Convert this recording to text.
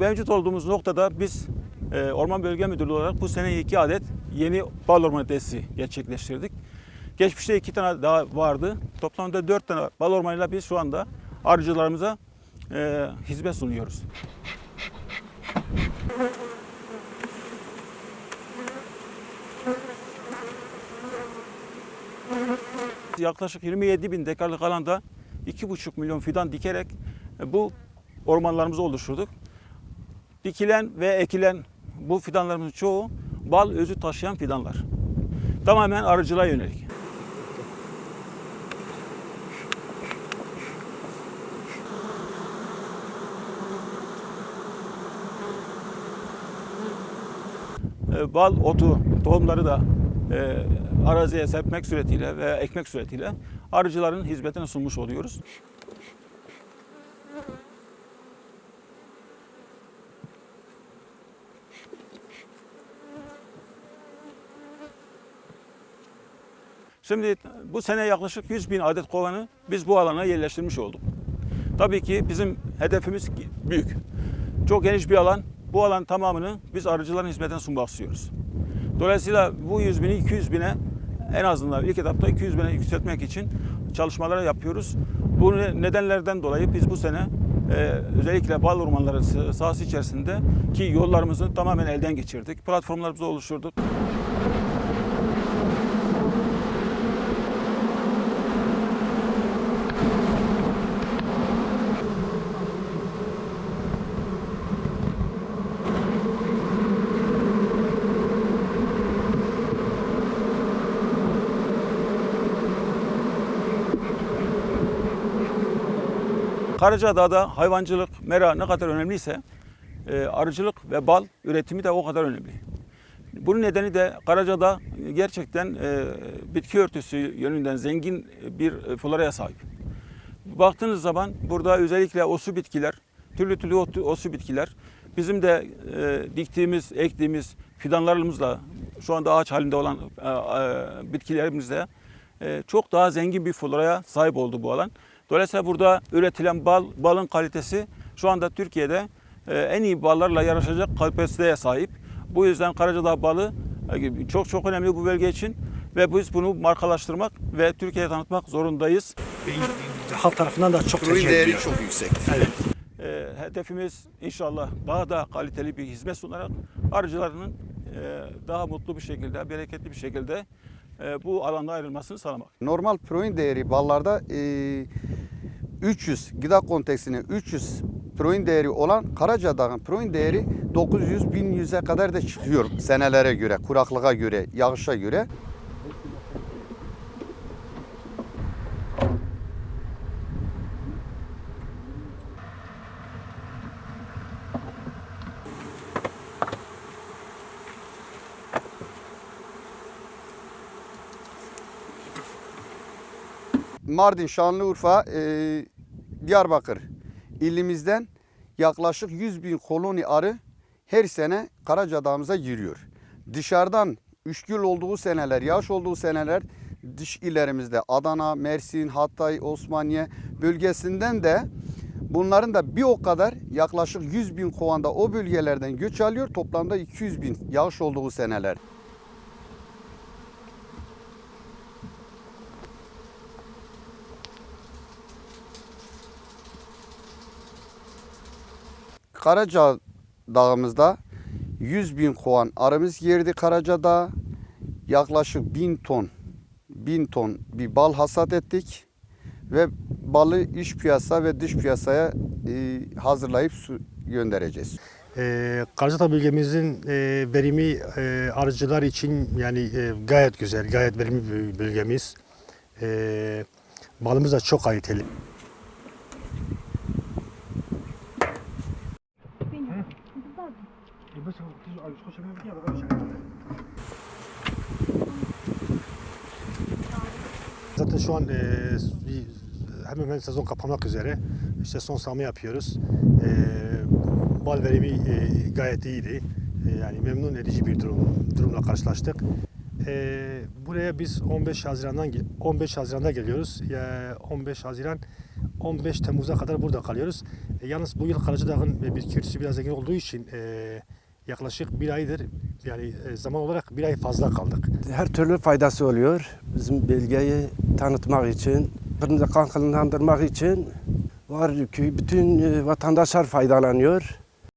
mevcut olduğumuz noktada biz e, Orman Bölge Müdürlüğü olarak bu sene iki adet yeni bal ormanı tesisi gerçekleştirdik. Geçmişte iki tane daha vardı. Toplamda dört tane bal ormanıyla biz şu anda arıcılarımıza e, hizmet sunuyoruz. Yaklaşık 27 bin dekarlık alanda 2,5 milyon fidan dikerek bu ormanlarımızı oluşturduk. Dikilen ve ekilen bu fidanlarımızın çoğu bal özü taşıyan fidanlar. Tamamen arıcılığa yönelik. E, bal otu, tohumları da e, araziye serpmek suretiyle ve ekmek suretiyle arıcıların hizmetine sunmuş oluyoruz. Şimdi bu sene yaklaşık 100 bin adet kovanı biz bu alana yerleştirmiş olduk. Tabii ki bizim hedefimiz büyük. Çok geniş bir alan. Bu alan tamamını biz arıcıların hizmetine sunmak istiyoruz. Dolayısıyla bu 100 bini 200 bine en azından ilk etapta 200 bine yükseltmek için çalışmalar yapıyoruz. Bu nedenlerden dolayı biz bu sene e, özellikle bal ormanları sahası içerisinde ki yollarımızı tamamen elden geçirdik. Platformlarımızı oluşturduk. Karacadağ'da hayvancılık, mera ne kadar önemliyse e, arıcılık ve bal üretimi de o kadar önemli. Bunun nedeni de Karacadağ gerçekten e, bitki örtüsü yönünden zengin bir floraya sahip. Baktığınız zaman burada özellikle osu bitkiler, türlü türlü osu bitkiler bizim de e, diktiğimiz, ektiğimiz fidanlarımızla şu anda ağaç halinde olan e, e, bitkilerimizle e, çok daha zengin bir floraya sahip oldu bu alan. Dolayısıyla burada üretilen bal, balın kalitesi şu anda Türkiye'de e, en iyi ballarla yarışacak kapasiteye sahip. Bu yüzden Karacadağ balı e, çok çok önemli bu bölge için ve biz bunu markalaştırmak ve Türkiye'ye tanıtmak zorundayız. halk tarafından da çok tercih değeri çok yüksek. Evet. E, hedefimiz inşallah daha da kaliteli bir hizmet sunarak arıcılarının e, daha mutlu bir şekilde, bereketli bir şekilde e, bu alanda ayrılmasını sağlamak. Normal protein değeri ballarda e, 300 gıda konteksine 300 protein değeri olan Karacadağ'ın protein değeri 900-1100'e kadar da çıkıyor senelere göre, kuraklığa göre, yağışa göre. Mardin, Şanlıurfa, e, Diyarbakır ilimizden yaklaşık 100 bin koloni arı her sene Karacadağ'ımıza giriyor. Dışarıdan üçgül olduğu seneler, yağış olduğu seneler dış illerimizde Adana, Mersin, Hatay, Osmaniye bölgesinden de bunların da bir o kadar yaklaşık 100 bin kovanda o bölgelerden göç alıyor. Toplamda 200 bin yağış olduğu seneler. Karaca Dağımızda 100 bin kovan arımız girdi Karacadağ. Yaklaşık 1000 ton 1000 ton bir bal hasat ettik ve balı iç piyasa ve dış piyasaya e, hazırlayıp göndereceğiz. Ee, Karacadağ bölgemizin e, verimi e, arıcılar için yani e, gayet güzel, gayet verimli bir bölgemiz. E, balımız da çok kaliteli. Zaten şu an e, bir, hemen hemen sezon kapanmak üzere. İşte son sağma yapıyoruz. E, bal verimi e, gayet iyiydi. E, yani memnun edici bir durum, durumla karşılaştık. Ee, buraya biz 15 Haziran'dan ge- 15 Haziran'da geliyoruz. Ya 15 Haziran 15 Temmuz'a kadar burada kalıyoruz. E, yalnız bu yıl Karacadağ'ın e, bitki örtüsü biraz zengin olduğu için e, yaklaşık bir aydır yani e, zaman olarak bir ay fazla kaldık. Her türlü faydası oluyor. Bizim bölgeyi tanıtmak için, birbirimize kankılandırmak için var ki bütün e, vatandaşlar faydalanıyor.